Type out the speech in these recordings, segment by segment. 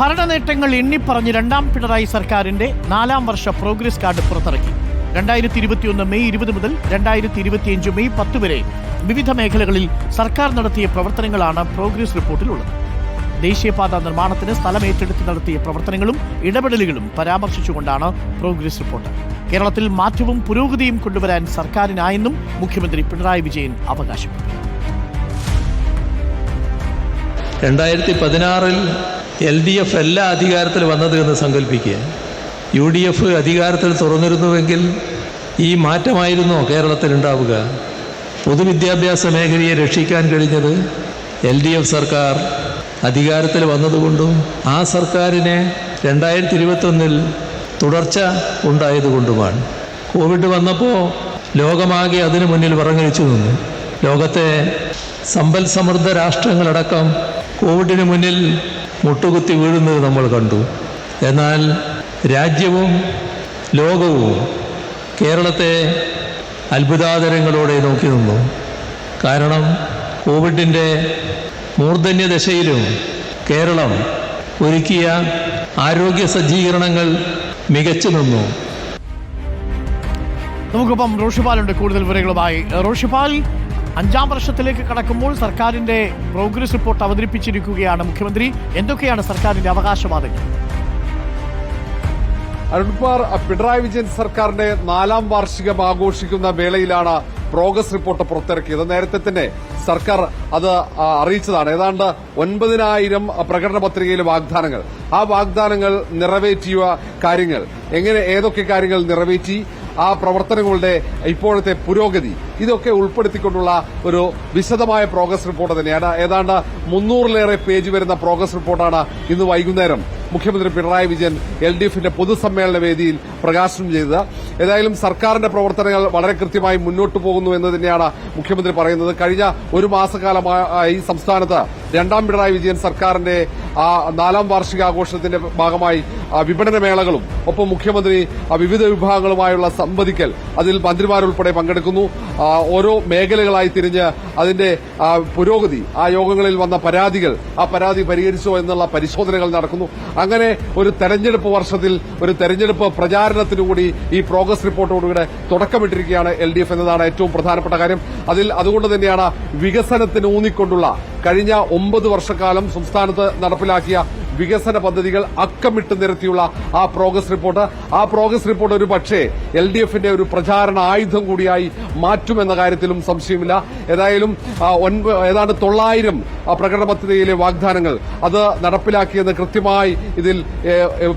ഭരണ നേട്ടങ്ങൾ എണ്ണിപ്പറഞ്ഞ് രണ്ടാം പിണറായി സർക്കാരിന്റെ നാലാം വർഷ പ്രോഗ്രസ് കാർഡ് പുറത്തിറക്കി. രണ്ടായിരത്തി ഇരുപത്തിയൊന്ന് മെയ് ഇരുപത് മുതൽ രണ്ടായിരത്തി ഇരുപത്തിയഞ്ച് മെയ് പത്ത് വരെ വിവിധ മേഖലകളിൽ സർക്കാർ നടത്തിയ പ്രവർത്തനങ്ങളാണ് പ്രോഗ്രസ് റിപ്പോർട്ടിലുള്ളത് ദേശീയപാത നിർമ്മാണത്തിന് സ്ഥലം ഏറ്റെടുത്ത് നടത്തിയ പ്രവർത്തനങ്ങളും ഇടപെടലുകളും പരാമർശിച്ചുകൊണ്ടാണ് പ്രോഗ്രസ് റിപ്പോർട്ട് കേരളത്തിൽ മാറ്റവും പുരോഗതിയും കൊണ്ടുവരാൻ സർക്കാരിനായെന്നും മുഖ്യമന്ത്രി പിണറായി വിജയൻ അവകാശപ്പെട്ടു. രണ്ടായിരത്തി പതിനാറിൽ എൽ ഡി എഫ് എല്ലാ അധികാരത്തിൽ വന്നത് എന്ന് സങ്കല്പിക്കുക. യു ഡി എഫ് അധികാരത്തിൽ തുറന്നിരുന്നുവെങ്കിൽ ഈ മാറ്റമായിരുന്നോ കേരളത്തിൽ ഉണ്ടാവുക പൊതുവിദ്യാഭ്യാസ മേഖലയെ രക്ഷിക്കാൻ കഴിഞ്ഞത് എൽ ഡി എഫ് സർക്കാർ അധികാരത്തിൽ വന്നതുകൊണ്ടും ആ സർക്കാരിനെ രണ്ടായിരത്തി ഇരുപത്തൊന്നിൽ തുടർച്ച ഉണ്ടായതുകൊണ്ടുമാണ്. കോവിഡ് വന്നപ്പോൾ ലോകമാകെ അതിനു മുന്നിൽ വിറങ്ങലിച്ചു നിന്നു. ലോകത്തെ സമ്പൽ സമൃദ്ധ രാഷ്ട്രങ്ങളടക്കം കോവിഡിന് മുന്നിൽ മുട്ടുകുത്തി വീഴുന്നത് നമ്മൾ കണ്ടു. എന്നാൽ രാജ്യവും ലോകവും കേരളത്തെ അത്ഭുതാതരങ്ങളോടെ നോക്കി നിന്നു. കാരണം കോവിഡിന്റെ മൂർധന്യ ദശയിലും കേരളം ഒരുക്കിയ ആരോഗ്യ സജ്ജീകരണങ്ങൾ മികച്ചു നിന്നു. നമുക്കിപ്പം റോഷിപാലുണ്ട് കൂടുതൽ വിവരങ്ങളുമായി. റോഷിപാൽ അഞ്ചാം വർഷത്തിലേക്ക് കടക്കുമ്പോൾ സർക്കാരിന്റെ പ്രോഗ്രസ് റിപ്പോർട്ട് അവതരിപ്പിച്ചിരിക്കുകയാണ് മുഖ്യമന്ത്രി. എന്തൊക്കെയാണ് സർക്കാരിന്റെ അവകാശവാദങ്ങൾ? അരുൺകുമാർ പിണറായി വിജയൻ സർക്കാരിന്റെ നാലാം വാർഷികം ആഘോഷിക്കുന്ന വേളയിലാണ് പ്രോഗ്രസ് റിപ്പോർട്ട് പുറത്തിറക്കിയത്. നേരത്തെ തന്നെ സർക്കാർ അത് അറിയിച്ചതാണ്. ഏതാണ്ട് ഒൻപതിനായിരം പ്രകടന പത്രികയിലെ വാഗ്ദാനങ്ങൾ. ആ വാഗ്ദാനങ്ങൾ നിറവേറ്റിയ കാര്യങ്ങൾ. എങ്ങനെ ഏതൊക്കെ കാര്യങ്ങൾ നിറവേറ്റി? ആ പ്രവർത്തനങ്ങളുടെ ഇപ്പോഴത്തെ പുരോഗതി. ഇതൊക്കെ ഉൾപ്പെടുത്തിക്കൊണ്ടുള്ള ഒരു വിശദമായ പ്രോഗ്രസ് റിപ്പോർട്ട് തന്നെയാണ്. ഏതാണ്ട് മുന്നൂറിലേറെ പേജ് വരുന്ന പ്രോഗ്രസ് റിപ്പോർട്ടാണ് ഇന്ന് വൈകുന്നേരം മുഖ്യമന്ത്രി പിണറായി വിജയൻ എൽ ഡി എഫിന്റെ പൊതുസമ്മേളന വേദിയിൽ പ്രകാശനം ചെയ്തത്. ഏതായാലും സർക്കാരിന്റെ പ്രവർത്തനങ്ങൾ വളരെ കൃത്യമായി മുന്നോട്ടു പോകുന്നു എന്ന് തന്നെയാണ് മുഖ്യമന്ത്രി പറയുന്നത്. കഴിഞ്ഞ ഒരു മാസക്കാലമായി സംസ്ഥാനത്ത് രണ്ടാം പിണറായി വിജയൻ സർക്കാരിന്റെ ആ നാലാം വാർഷിക ആഘോഷത്തിന്റെ ഭാഗമായി വിപണന മേളകളും ഒപ്പം മുഖ്യമന്ത്രി വിവിധ വിഭാഗങ്ങളുമായുള്ള സംവദിക്കൽ അതിൽ മന്ത്രിമാരുൾപ്പെടെ പങ്കെടുക്കുന്നു. ഓരോ മേഖലകളായി തിരിഞ്ഞ് അതിന്റെ പുരോഗതി ആ യോഗങ്ങളിൽ വന്ന പരാതികൾ ആ പരാതി പരിഹരിച്ചോ എന്നുള്ള പരിശോധനകൾ നടക്കുന്നു. അങ്ങനെ ഒരു തെരഞ്ഞെടുപ്പ് വർഷത്തിൽ ഒരു തെരഞ്ഞെടുപ്പ് പ്രചാരണത്തിനു കൂടി ഈ പ്രോഗ്രസ് റിപ്പോർട്ടോടുകൂടെ തുടക്കമിട്ടിരിക്കുകയാണ് എൽ എന്നതാണ് ഏറ്റവും പ്രധാനപ്പെട്ട കാര്യം. അതിൽ അതുകൊണ്ട് തന്നെയാണ് വികസനത്തിന് ഊന്നിക്കൊണ്ടുള്ള കഴിഞ്ഞ ഒമ്പത് വർഷക്കാലം സംസ്ഥാനത്ത് നടപ്പിലാക്കിയ വികസന പദ്ധതികൾ അക്കമിട്ട് നിരത്തിയുള്ള ആ പ്രോഗ്രസ് റിപ്പോർട്ട് ആ പ്രോഗ്രസ് റിപ്പോർട്ട് ഒരു പക്ഷേ എൽ ഡി എഫിന്റെ ഒരു പ്രചാരണ ആയുധം കൂടിയായി മാറ്റുമെന്ന കാര്യത്തിലും സംശയമില്ല. ഏതായാലും ഏതാണ്ട് തൊള്ളായിരം പ്രകടന പദ്ധതിയിലെ വാഗ്ദാനങ്ങൾ അത് നടപ്പിലാക്കിയെന്ന് കൃത്യമായി ഇതിൽ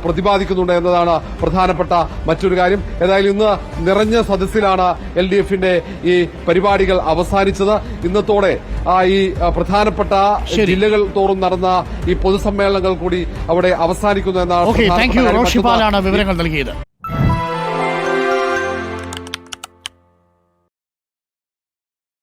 പ്രതിപാദിക്കുന്നുണ്ട് എന്നതാണ് പ്രധാനപ്പെട്ട മറ്റൊരു കാര്യം. ഏതായാലും ഇന്ന് നിറഞ്ഞ സദസ്സിലാണ് എൽ ഡി എഫിന്റെ ഈ പരിപാടികൾ അവസാനിച്ചത്. ഇന്നത്തോടെ ആ, ഈ പ്രധാനപ്പെട്ട ജില്ലകൾ തോറും നടന്ന ഈ പൊതുസമ്മേളനങ്ങൾ കൂടി അവിടെ അവസാനിക്കുന്നു എന്നാണ് വിവരങ്ങൾ നൽകിയത്.